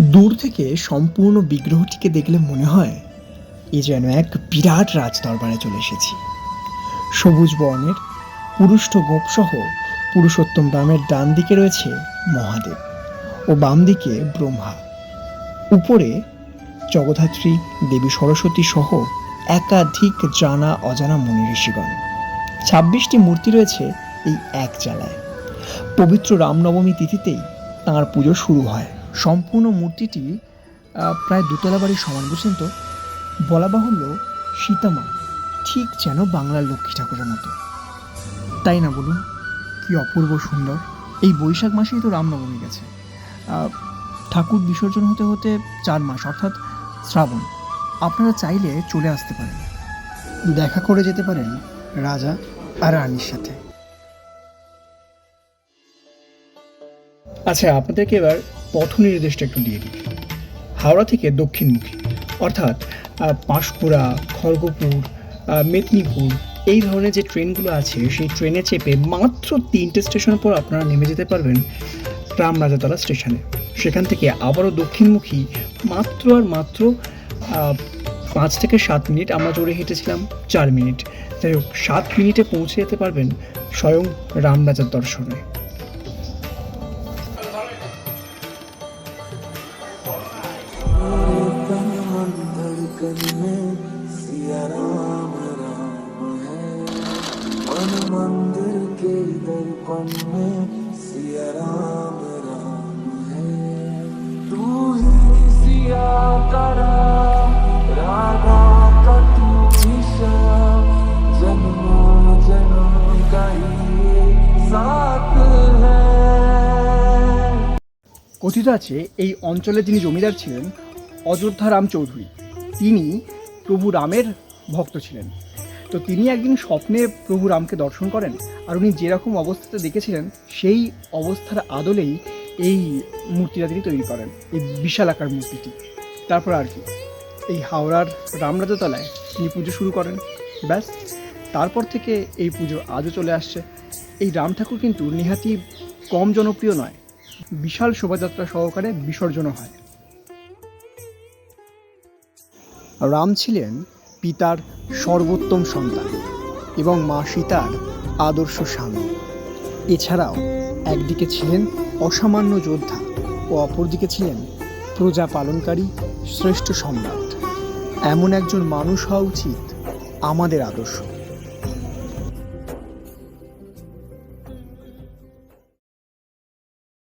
দূর থেকে সম্পূর্ণ বিগ্রহটিকে দেখলে মনে হয়, এ যেন এক বিরাট রাজ দরবারে চলে এসেছি। সবুজ বর্ণের পুরুষ্ঠ গোপসহ পুরুষোত্তম রামের ডান দিকে রয়েছে মহাদেব ও বাম দিকে ব্রহ্মা। উপরে জগধাত্রী দেবী সরস্বতী সহ একাধিক জানা অজানা মনি ঋষিগণ। ছাব্বিশটি মূর্তি রয়েছে এই এক জায়গায় পবিত্র রামনবমী তিথিতেই তাঁর পুজো শুরু হয়। সম্পূর্ণ মূর্তিটি প্রায় দুতলা বাড়ির সমান, বুঝছেন তো? বলা বাহুল্য সীতামা ঠিক যেন বাংলার লক্ষ্মী ঠাকুরের মতো। তাই না বলুন? কি অপূর্ব সুন্দর। এই বৈশাখ মাসেই তো রামনবমী গেছে। ঠাকুর বিসর্জন হতে হতে চার মাস, অর্থাৎ শ্রাবণ। আপনারা চাইলে চলে আসতে পারেন। দেখা করে যেতে পারেন রাজা আর রানীর সাথে। আচ্ছা আপনাদেরকে এবার পথ নির্দেশটা একটু দিয়ে দিই হাওড়া থেকে দক্ষিণমুখী, অর্থাৎ পাঁশকুড়া, খড়গপুর মেদিনীপুর, এই ধরনের যে ট্রেনগুলো আছে, সেই ট্রেনে চেপে মাত্র তিনটে স্টেশন পর আপনারা নেমে যেতে পারবেন রামরাজাতলা স্টেশনে। সেখান থেকে আবারও দক্ষিণমুখী, মাত্র আর মাত্র পাঁচ থেকে সাত মিনিট আমরা জোরে হেঁটেছিলাম, চার মিনিট। যাই হোক, সাত মিনিটে পৌঁছে যেতে পারবেন স্বয়ং রামরাজার দর্শনে। धड़कन में सिया राम राम है मन मंदिर के दर्पण में सिया राम राम है तू ही सिया का राम राधा का तू ही श्याम जन्मों जन्म का ये साथ है কথিত আছে এই অঞ্চলে যিনি জমিদার ছিলেন অযোধ্যা রাম চৌধুরী তিনি প্রভু রামের ভক্ত ছিলেন। তো তিনি একদিন স্বপ্নে প্রভু রামকে দর্শন করেন আর উনি যেরকম অবস্থাতে দেখেছিলেন, সেই অবস্থার আদলেই এই মূর্তিটা তিনি তৈরি করেন, এই বিশাল আকার মূর্তিটি। তারপর আর কি, এই হাওড়ার রামরাজাতলায় তিনি পুজো শুরু করেন, ব্যাস। তারপর থেকে এই পুজো আজও চলে আসছে। এই রাম ঠাকুর কিন্তু নিহাতি কম জনপ্রিয় নয়, বিশাল শোভাযাত্রা সহকারে বিসর্জনও হয়। রাম ছিলেন পিতার সর্বোত্তম সন্তান এবং মা সীতার আদর্শ স্বামী। এছাড়াও একদিকে ছিলেন অসামান্য যোদ্ধা ও অপরদিকে ছিলেন প্রজা পালনকারী শ্রেষ্ঠ সম্রাট। এমন একজন মানুষ হওয়া উচিত আমাদের আদর্শ।